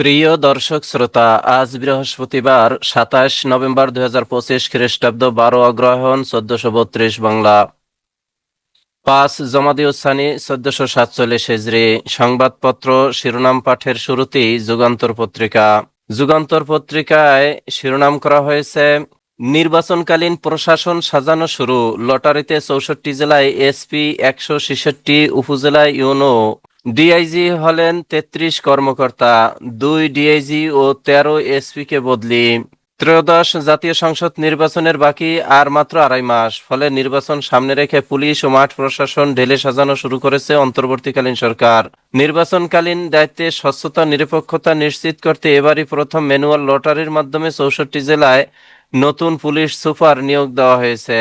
প্রিয় দর্শক শ্রোতা, আজ বৃহস্পতিবার সাতাশ নভেম্বর দুই হাজার পঁচিশ খ্রিস্টাব্দ বারো অগ্রহায়ণ চোদ্দশো বত্রিশ বাংলা। পাঁচ জমাদিউসানি চোদ্দশো সাতচল্লিশ হেজরি। সংবাদপত্র, শিরোনাম পাঠের শুরুতেই যুগান্তর পত্রিকা। যুগান্তর পত্রিকায় শিরোনাম করা হয়েছে, নির্বাচনকালীন প্রশাসন সাজানো শুরু। লটারিতে চৌষট্টি জেলায় এসপি একশো ছেষট্টি, উপজেলায় ইউনো ডিআইজি হলেন তেত্রিশ কর্মকর্তা, দুই ডিআইজি ও তেরো এসপি কে বদলি। ত্রয়োদশ জাতীয় সংসদ নির্বাচনের বাকি আর মাত্র আড়াই মাস, ফলে নির্বাচন সামনে রেখে পুলিশ ও মাঠ প্রশাসন ঢেলে সাজানো শুরু করেছে অন্তর্বর্তীকালীন সরকার। নির্বাচনকালীন দায়িত্বে স্বচ্ছতা, নিরপেক্ষতা নিশ্চিত করতে এবারই প্রথম ম্যানুয়াল লটারির মাধ্যমে চৌষট্টি জেলায় নতুন পুলিশ সুপার নিয়োগ দেওয়া হয়েছে।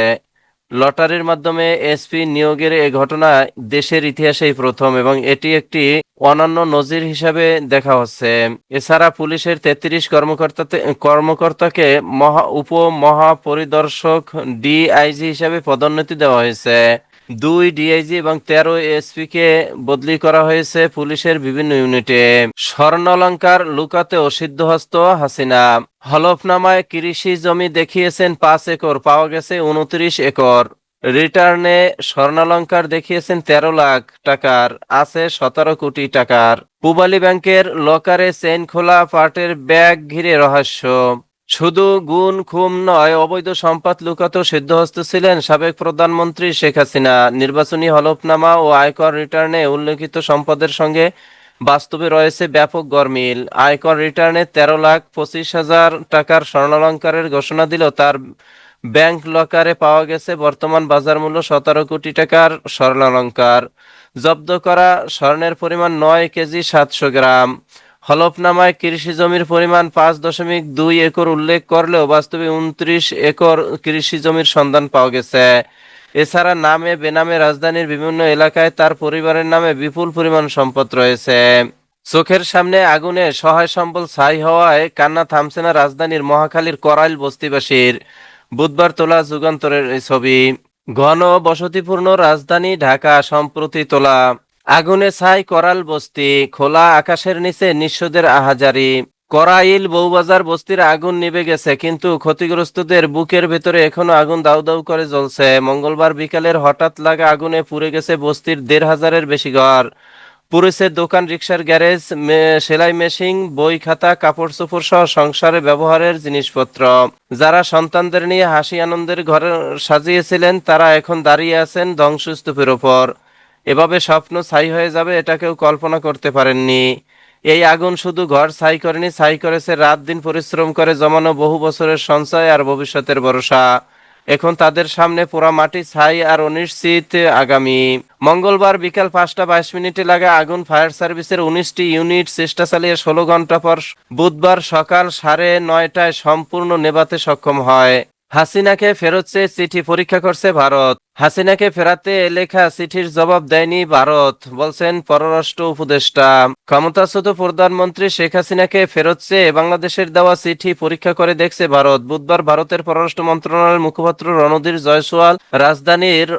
লটারির মাধ্যমে এসপি নিয়োগের এ ঘটনা দেশের ইতিহাসেই প্রথম এবং এটি একটি অনন্য নজির হিসাবে দেখা হচ্ছে। এছাড়া পুলিশের তেত্রিশ কর্মকর্তাতে কর্মকর্তাকে মহা উপ মহাপরিদর্শক ডিআইজি হিসাবে পদোন্নতি দেওয়া হয়েছে। দুই ডিআইজি এবং তেরো এসপি কে বদলি করা হয়েছে পুলিশের বিভিন্ন ইউনিটে। স্বর্ণালঙ্কার লুকাতেও সিদ্ধহস্ত হাসিনা। হলফনামায় কৃষি জমি দেখিয়েছেন পাঁচ একর, পাওয়া গেছে উনত্রিশ একর। রিটার্নে স্বর্ণালঙ্কার দেখিয়েছেন তেরো লাখ টাকার, আছে সতেরো কোটি টাকার। পূবালী ব্যাংকের লকারে চেইন খোলা, পাটের ব্যাগ ঘিরে রহস্য। শুধু গুণ খুম নয়, অবৈধ সম্পদ লুকাতেও সিদ্ধহস্ত ছিলেন সাবেক প্রধানমন্ত্রী শেখ হাসিনা। নির্বাচনী হলফনামা ও আয়কর রিটার্নে উল্লেখিত সম্পদের সঙ্গে বাস্তবে রয়েছে ব্যাপক গরমিল। আয়কর রিটার্নে তেরো লাখ পঁচিশ হাজার টাকার স্বর্ণালঙ্কারের ঘোষণা দিল। তার ব্যাংক লকারে পাওয়া গেছে বর্তমান বাজার মূল্য সতেরো কোটি টাকার স্বর্ণালঙ্কার। জব্দ করা স্বর্ণের পরিমাণ নয় কেজি সাতশো গ্রাম। হলফনামায় কৃষি জমির পরিমাণ পাঁচ দশমিক দুই একর উল্লেখ করলেও বাস্তবে উনত্রিশ একর কৃষি জমির সন্ধান পাওয়া গেছে। এছাড়া নামে বেনামে রাজধানীর বিভিন্ন এলাকায় তার পরিবারের নামে বিপুল পরিমাণ সম্পদ রয়েছে। চোখের সামনে আগুনে সহায় সম্বল ছাই হওয়ায় কান্না থামছে না রাজধানীর মহাখালীর করাইল বস্তিবাসীর। বুধবার তোলা যুগান্তরের ছবি। ঘন বসতিপূর্ণ রাজধানী ঢাকা সম্প্রতি তোলা আগুনে ছাই করাল বস্তি, খোলা আকাশের নিচে নিঃস্বদের আহাজারি। করাইল বউবাজার বস্তির আগুন নিভে গেছে, কিন্তু ক্ষতিগ্রস্তদের বুকের ভেতরে এখনও আগুন দাউ দাউ করে জ্বলছে। মঙ্গলবার বিকালের হঠাৎ লাগা আগুনে পুড়ে গেছে বস্তির দেড় হাজারের বেশি ঘর। পুরেছে দোকান, রিক্সার গ্যারেজ সেলাই মেশিন, বই খাতা কাপড় চোপড় সহ সংসারে ব্যবহারের জিনিসপত্র। যারা সন্তানদের নিয়ে হাসি আনন্দের ঘর সাজিয়েছিলেন, তারা এখন দাঁড়িয়ে আছেন ধ্বংসস্তূপের ওপর। এভাবে স্বপ্ন ছাই হয়ে যাবে, এটা কেউ কল্পনা করতে পারেননি। এই আগুন শুধু ঘর ছাই করেনি, ছাই করেছে রাত দিন পরিশ্রম করে জমানো বহু বছরের সঞ্চয় আর ভবিষ্যতের ভরসা। এখন তাদের সামনে পোড়া মাটি ছাই আর অনিশ্চিত আগামী। মঙ্গলবার বিকাল পাঁচটা বাইশ মিনিটে লাগা আগুন ফায়ার সার্ভিসের উনিশটি ইউনিট চেষ্টা চালিয়ে ষোলো ঘণ্টা পর বুধবার সকাল সাড়ে নয়টায় সম্পূর্ণ নেভাতে সক্ষম হয়। হাসিনাকে ফেরত চেয়ে চিঠি পরীক্ষা করছে ভারত। হাসিনাকে ফেরাতে লেখা চিঠির জবাব দেয়নি ভারত, বলছেন পররাষ্ট্র উপদেষ্টা। ক্ষমতাচ্যুত প্রধানমন্ত্রী শেখ হাসিনাকে ফেরত চেয়ে বাংলাদেশের দেওয়া চিঠি পরীক্ষা করে দেখছে ভারত। বুধবার ভারতের পররাষ্ট্র মন্ত্রণালয়ের মুখপাত্র রণধীর জয়সওয়াল রাজধানীর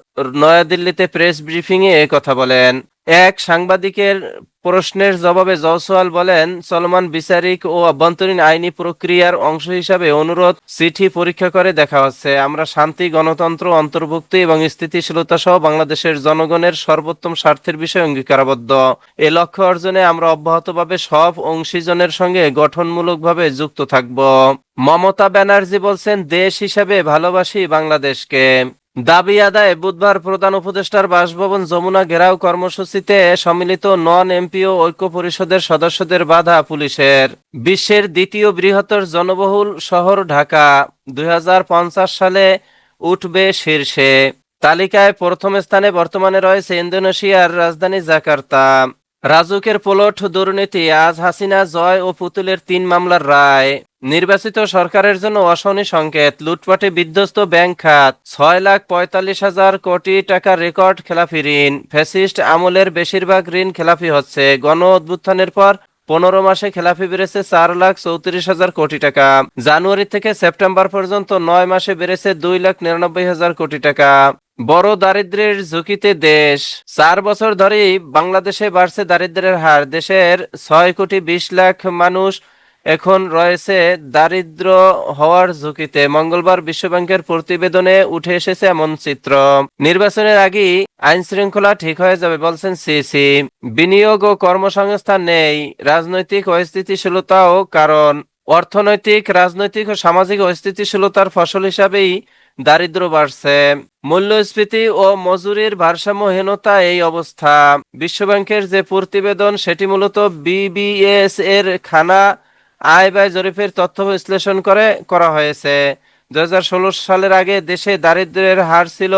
নয়াদিল্লিতে প্রেস ব্রিফিং এ কথা বলেন। এক সাংবাদিকের প্রশ্নের জবাবে জয়সওয়াল বলেন চলমান বিচারিক ও অভ্যন্তরীণ আইনি প্রক্রিয়ার অংশ হিসাবে অনুরোধ চিঠি পরীক্ষা করে দেখা হচ্ছে। আমরা শান্তি, গণতন্ত্র, অন্তর্ভুক্তি এবং স্থিতিশীলতা সহ বাংলাদেশের জনগণের সর্বোত্তম স্বার্থের বিষয়ে অঙ্গীকারাবদ্ধ। এ লক্ষ্য অর্জনে আমরা অব্যাহতভাবে সব অংশীজনের সঙ্গে গঠনমূলকভাবে যুক্ত থাকব। মমতা ব্যানার্জি বলছেন, দেশ হিসাবে ভালোবাসি বাংলাদেশকে। দাবি আদায়ে বুধবার প্রধান উপদেষ্টার বাসভবন যমুনা ঘেরাও কর্মসূচিতে সম্মিলিত নন এমপিও ঐক্য পরিষদের সদস্যদের বাধা পুলিশের। বিশ্বের দ্বিতীয় বৃহত্তর জনবহুল শহর ঢাকা, দুই হাজার পঞ্চাশ সালে উঠবে শীর্ষে। তালিকায় প্রথম স্থানে বর্তমানে রয়েছে ইন্দোনেশিয়ার রাজধানী জাকার্তা। রাজুকের পোলট দুর্নীতি, আজ হাসিনা জয় ও পুতুলের তিন মামলার রায়। নির্বাচিত সরকারের জন্য অশনি সংকেত। লুটপাটে বিধ্বস্ত ব্যাংক খাত। ছয় লাখ পঁয়তাল্লিশ হাজার কোটি টাকার রেকর্ড খেলাফি ঋণ। ফ্যাসিস্ট আমলের বেশিরভাগ ঋণ খেলাফি হচ্ছে। গণ অভ্যুত্থানের পর পনেরো মাসে খেলাফি বেড়েছে চার লাখ চৌত্রিশ হাজার কোটি টাকা। জানুয়ারি থেকে সেপ্টেম্বর পর্যন্ত নয় মাসে বেড়েছে দুই লাখ নিরানব্বই হাজার কোটি টাকা। বড় দারিদ্র্যের ঝুঁকিতে দেশ। চার বছর ধরেই বাংলাদেশে বাড়ছে দারিদ্র্যের হার। দেশের ছয় কোটি বিশ লাখ মানুষ এখন রয়েছে দারিদ্র হওয়ার ঝুঁকিতে মঙ্গলবার বিশ্বব্যাংকের প্রতিবেদনে উঠে এসেছে এমন চিত্র। নির্বাচনের আগেই আইন শৃঙ্খলা ঠিক হয়ে যাবে বলছেন সিসি। বিনিয়োগ ও কর্মসংস্থান নেই, রাজনৈতিক অস্থিতিশীলতাও কারণ। অর্থনৈতিক, রাজনৈতিক ও সামাজিক অস্থিতিশীলতার ফসল হিসাবেই দারিদ্র বাড়ছে। মূল্যস্ফীতি ও মজুরির ভারসাম্যহীনতা এই অবস্থা। বিশ্বব্যাংকের যে প্রতিবেদন, সেটি মূলত বিবিএস এর খানা আয় ব্যয় জরিপের তথ্য বিশ্লেষণ করে করা হয়েছে। দুই হাজার ষোলো সালের আগে দেশে দারিদ্র্যের হার ছিল,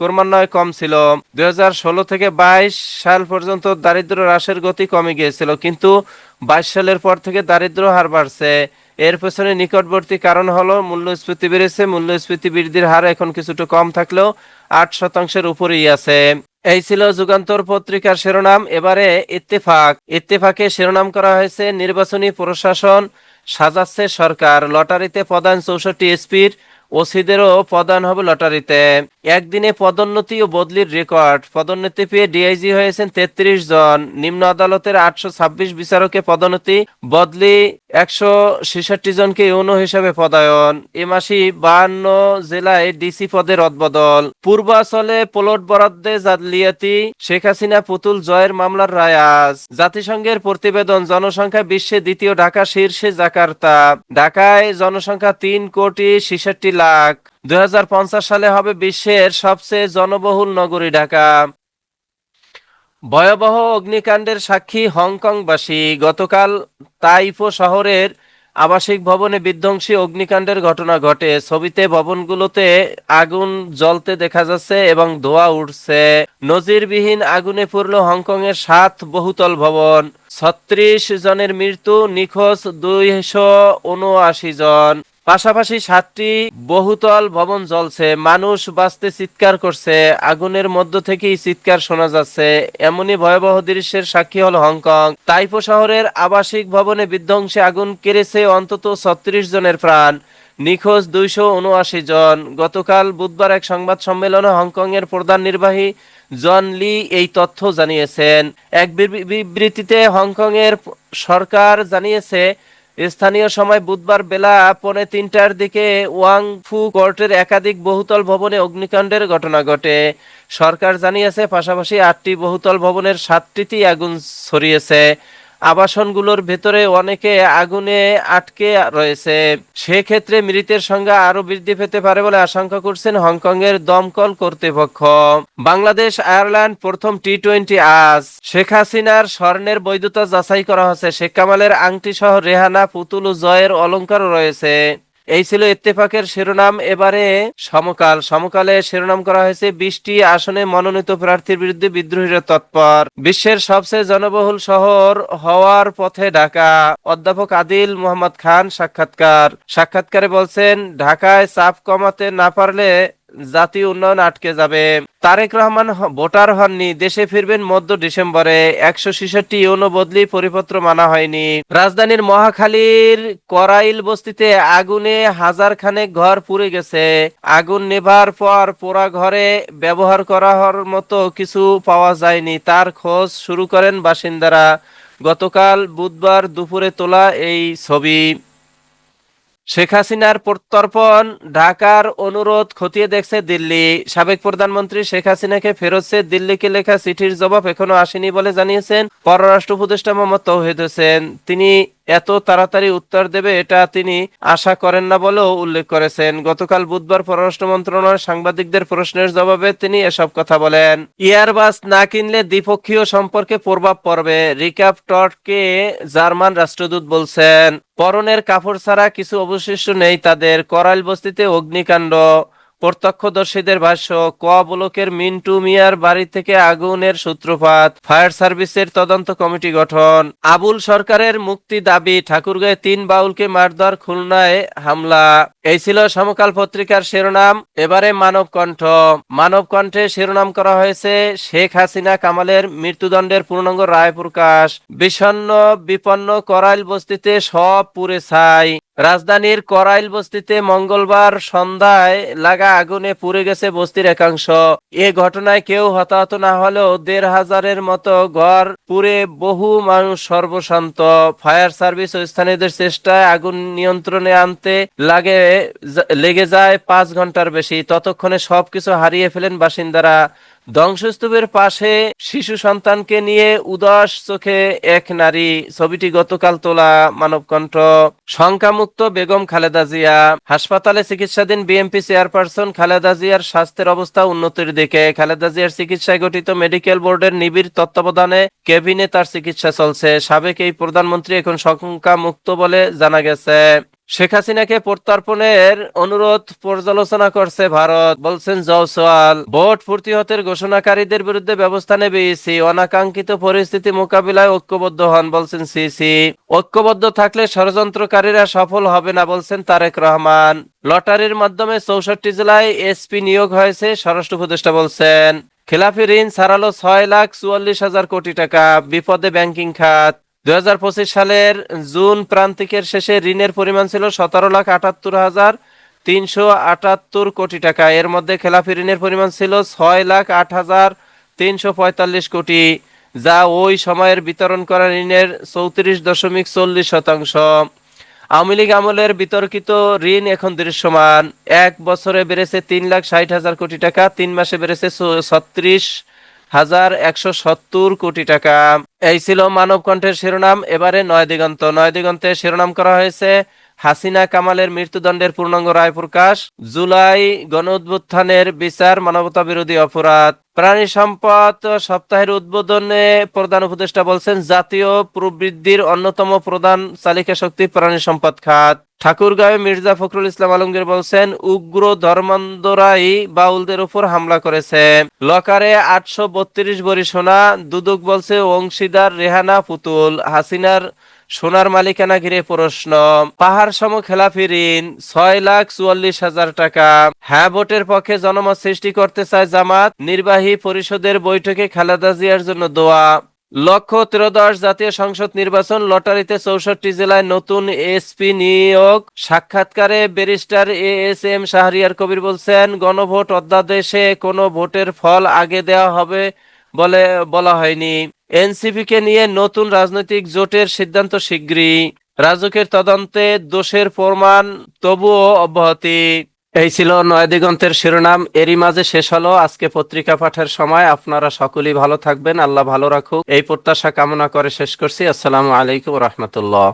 ক্রমান্বয়ে কম ছিল। দুই হাজার ষোলো থেকে বাইশ সাল পর্যন্ত দারিদ্র হ্রাসের গতি কমে গিয়েছিল, কিন্তু বাইশ সালের পর থেকে দারিদ্র হার বাড়ছে। এর পেছনে নিকটবর্তী কারণ হলো, মূল্যস্ফীতি বেড়েছে। মূল্যস্ফীতি বৃদ্ধির হার এখন কিছুটা কম থাকলেও আট শতাংশের উপরেই আছে। এই ছিল যুগান্তর পত্রিকার শিরোনাম। এবারে ইত্তেফাক। ইত্তেফাকে শিরোনাম করা হয়েছে, নির্বাচনী প্রশাসন সাজাচ্ছে সরকার। লটারিতে প্রধান চৌষট্টি এসপির ওসিদেরও প্রদান হবে লটারিতে। একদিনে পদোন্নতি ও বদলির রেকর্ড। পদোন্নতি পেয়ে ডিআইজি হয়েছেন তেত্রিশ জন। নিম্ন আদালতের আটশো ছাব্বিশ বিচারকে পদোন্নতি, বদলি একশো ছেষট্টি জনকে ইউনো হিসেবে পদায়ন। এ মাসে বাহান্ন জেলায় ডিসি পদে রদবদল। পূর্বাচলে পোলট বরাদ্দে জালিয়াতি, শেখ হাসিনা পুতুল জয়ের মামলার রায় আজ জাতিসংঘের প্রতিবেদন, জনসংখ্যা বিশ্বে দ্বিতীয় ঢাকা শীর্ষে জাকার্তা। ঢাকায় জনসংখ্যা তিন কোটি ছেষট্টি লাখ। দুই সালে হবে বিশ্বের সবচেয়ে জনবহুল নগরী ঢাকা। ভয়াবহ অগ্নিকাণ্ডের সাক্ষী হংকংবাসী। গতকাল তাইফো শহরের আবাসিক ভবনে বিধ্বংসী অগ্নিকাণ্ডের ঘটনা ঘটে। ছবিতে ভবনগুলোতে আগুন জ্বলতে দেখা যাচ্ছে এবং ধোঁয়া উঠছে। নজিরবিহীন আগুনে পড়ল হংকং এর সাত বহুতল ভবন। ছত্রিশ জনের মৃত্যু, নিখোঁজ দুইশো উনআশি জন। পাশাপাশি সাতটি বহুতল ভবন জ্বলছে, মানুষ বাঁচতে চিৎকার করছে, আগুনের মধ্য থেকেই চিৎকার শোনা যাচ্ছে। এমনই ভয়াবহ দৃশ্যের সাক্ষী হল হংকং। তাইপো শহরের আবাসিক ভবনে বিধ্বংসে আগুন কেড়েছে অন্তত ছত্রিশ জনের প্রাণ। নিখোঁজ দুইশো উনআশি জন। গতকাল বুধবার এক সংবাদ সম্মেলনে হংকং এর প্রধান নির্বাহী জন লি এই তথ্য জানিয়েছেন। এক বিবৃ- বিবৃতিতে হংকং এর সরকার জানিয়েছে স্থানীয় সময় বুধবার বেলা পৌনে তিনটার দিকে ওয়াং ফু কোর্টের একাধিক বহুতল ভবনে অগ্নিকাণ্ডের ঘটনা ঘটে। সরকার জানিয়েছে, পাশাপাশি আটটি বহুতল ভবনের সাতটিতেই আগুন ছড়িয়েছে। আবাসনগুলোর ভেতরে অনেকে আগুনে আটকে রয়েছে। সেক্ষেত্রে মৃতের সংখ্যা আরও বৃদ্ধি পেতে পারে বলে আশঙ্কা করছেন হংকং এর দমকল কর্তৃপক্ষ। বাংলাদেশ আয়ারল্যান্ড প্রথম টি টোয়েন্টি আজ। শেখ হাসিনার স্বর্ণের বৈধতা যাচাই করা হচ্ছে শেখ কামালের আংটি সহ রেহানা, পুতুল ও জয়ের অলঙ্কারও রয়েছে। এই ছিল ইত্তেফাকের শিরোনাম। এবারে সমকাল। সমকালে শিরোনাম করা হয়েছে বিশটি আসনে মনোনীত প্রার্থীর বিরুদ্ধে বিদ্রোহীরা তৎপর। বিশ্বের সবচেয়ে জনবহুল শহর হওয়ার পথে ঢাকা। অধ্যাপক আদিল মোহাম্মদ খান সাক্ষাৎকার। সাক্ষাৎকারে বলছেন, ঢাকায় চাপ কমাতে না পারলে জাতীয় উন্নয়ন আটকে যাবে। তারেক রহমান ভোটার হননি। দেশে ফিরবেন মধ্য ডিসেম্বরে। একশো ছেষট্টি ইউনো বদলি পরিপত্র মানা হয়নি। রাজধানীর মহাখালীর করাইল বস্তিতে আগুনে হাজার খানেক ঘর পুড়ে গেছে। আগুন নেভার পর পোড়া ঘরে ব্যবহার করার মতো কিছু পাওয়া যায়নি। তার খোঁজ শুরু করেন বাসিন্দারা। গতকাল বুধবার দুপুরে তোলা এই ছবি। শেখ হাসিনার প্রত্যর্পণ ঢাকার অনুরোধ খতিয়ে দেখছে দিল্লি। সাবেক প্রধানমন্ত্রী শেখ হাসিনাকে ফেরত চেয়ে দিল্লিকে লেখা চিঠির জবাব এখনও আসেনি বলে জানিয়েছেন পররাষ্ট্র উপদেষ্টা মোহাম্মদ তৌহিদ হোসেন। তিনি এত তাড়াতাড়ি উত্তর দেবে এটা তিনি আশা করেন না বলেও উল্লেখ করেছেন। গতকাল বুধবার পররাষ্ট্র মন্ত্রণালয়ের সাংবাদিকদের প্রশ্নের জবাবে তিনি এসব কথা বলেন। এয়ারবাস না কিনলে দ্বিপক্ষীয় সম্পর্কে প্রভাব পড়বে রিকাপ টটকে জার্মান রাষ্ট্রদূত বলছেন। পরনের কাপড় ছাড়া কিছু অবশিষ্ট নেই তাদের, করাইল বস্তিতে অগ্নিকাণ্ড। প্রত্যক্ষদর্শীদের ভাষ্য, ক ব্লকের মিন্টু মিয়ার বাড়ি থেকে আগুনের সূত্রপাত, ফায়ার সার্ভিসের তদন্ত কমিটি গঠন। আবুল সরকারের মুক্তি দাবি, ঠাকুরগাঁয়ে তিন বাউলকে মারধর খুলনায় হামলা। এই ছিল সমকাল পত্রিকার শিরোনাম, এবারে মানব কণ্ঠ। মানব কণ্ঠে শিরোনাম করা হয়েছে, শেখ হাসিনা কামালের মৃত্যুদণ্ডের পূর্ণাঙ্গ রায় প্রকাশ। বিষণ্ন বিপন্ন করাইল বস্তিতে সব পুরে ছাই। রাজধানীর করাইল বস্তিতে মঙ্গলবার সন্ধ্যায় লাগা আগুনে পুড়ে গেছে বস্তির একাংশ। এ ঘটনায় কেউ হতাহত না হলেও দেড় হাজারের মতো ঘর পুড়ে বহু মানুষ সর্বশান্ত। ফায়ার সার্ভিস ও স্থানীয়দের চেষ্টায় আগুন নিয়ন্ত্রণে আনতে লাগে লেগে যায় পাঁচ ঘণ্টার বেশি। ততক্ষণে সবকিছু হারিয়ে ফেলেন বাসিন্দারা। ধ্বংসস্তূপের পাশে শিশু সন্তানকে নিয়ে উদাস চোখে এক নারী, ছবিটি গতকাল তোলা মানবকণ্ঠ। শঙ্কামুক্ত বেগম খালেদা জিয়া, হাসপাতালে চিকিৎসাধীন বিএমপি চেয়ারপারসন খালেদা জিয়ার স্বাস্থ্যের অবস্থা উন্নতির দিকে। খালেদা জিয়ার চিকিৎসায় গঠিত মেডিকেল বোর্ডের নিবিড় তত্ত্বাবধানে কেবিনে তার চিকিৎসা চলছে। সাবেক এই প্রধানমন্ত্রী এখন শঙ্কামুক্ত বলে জানা গেছে। শেখ হাসিনাকে প্রত্যর্পণের অনুরোধ পর্যালোচনা করছে ভারত। বলছেন জওসওয়াল ভোট ফুর্তিহতের ঘোষণাকারীদের বিরুদ্ধে ব্যবস্থা নেবে ইসি। অনাকাঙ্ক্ষিত পরিস্থিতি মোকাবিলায় ঐক্যবদ্ধ হন, বলছেন সিসি। ঐক্যবদ্ধ থাকলে ষড়যন্ত্রকারীরা সফল হবে না, বলছেন তারেক রহমান। লটারির মাধ্যমে চৌষট্টি জেলায় এসপি নিয়োগ হয়েছে, স্বরাষ্ট্র উপদেষ্টা বলছেন। খেলাফি ঋণ ছাড়ালো ছয় লাখ চুয়াল্লিশ হাজার কোটি টাকা। বিপদে ব্যাংকিং খাত। দু হাজার পঁচিশ সালের জুন প্রান্তিকের শেষে ঋণের পরিমাণ ছিল সতেরো লাখ আটাত্তর হাজার তিনশো আটাত্তর কোটি টাকা। এর মধ্যে খেলাফি ঋণের পরিমাণ ছিল ছয় লাখ আট হাজার তিনশো পঁয়তাল্লিশ কোটি, যা ওই সময়ের বিতরণ করা ঋণের চৌত্রিশ দশমিক চল্লিশ শতাংশ। আওয়ামী লীগ আমলের বিতর্কিত ঋণ এখন দৃশ্যমান। এক বছরে বেড়েছে তিন লাখ ষাট হাজার কোটি টাকা, তিন মাসে বেড়েছে ছত্রিশ হাজার একশো সত্তর কোটি টাকা। এই ছিল মানব কণ্ঠের শিরোনাম। এবারে নয় দিগন্ত। নয় দিগন্তে শিরোনাম করা হয়েছে হাসিনা কামালের মৃত্যুদণ্ডের পূর্ণাঙ্গ রায় প্রকাশ, জুলাই গণ বিচার মানবতা বিরোধী অপরাধ। প্রাণী সম্পদ সপ্তাহের উদ্বোধনে প্রধান উপদেষ্টা বলছেন, জাতীয় প্রবৃদ্ধির অন্যতম প্রধান চালিকা শক্তি প্রাণী সম্পদ খাত। ঠাকুরগাঁও মির্জা ফখরুল ইসলাম আলমগীর বলছেন, উগ্র ধর্মান্ধরাই বাউলদের উপর হামলা করেছে। লকারে আটশো বত্রিশ বড়ি সোনা, দুদক বলছে অংশীদার রেহানা পুতুল। হাসিনার সোনার মালিকানা ঘিরে প্রশ্ন, পাহাড় সম খেলাফি ঋণ ছয় লাখ চুয়াল্লিশ হাজার টাকা। হ্যাঁ ভোটের পক্ষে জনমত সৃষ্টি করতে চায় জামাত, নির্বাহী পরিষদের বৈঠকে খালেদা জিয়ার জন্য দোয়া। লক্ষ ত্রয়োদশ জাতীয় সংসদ নির্বাচন, লটারিতে চৌষট্টি জেলায় নতুন এসপি নিয়োগ। সাক্ষাৎকারে barrister A S M Shahriar Kabir বলছেন, গণভোট অধ্যাদেশে কোনো ভোটের ফল আগে দেওয়া হবে বলে, বলা হয়নি। এনসিপি কে নিয়ে নতুন রাজনৈতিক জোটের সিদ্ধান্ত শীঘ্রই। রাজকের তদন্তে দোষের প্রমাণ তবুও অব্যাহতি। এই ছিল নয় দিগন্তের শিরোনাম। এরই মাঝে শেষ হলো আজকে পত্রিকা পাঠের সময়। আপনারা সকলেই ভালো থাকবেন। আল্লাহ ভালো রাখুক। এই প্রত্যাশা কামনা করে শেষ করছি। আসসালামু আলাইকুম রহমতুল্লাহ।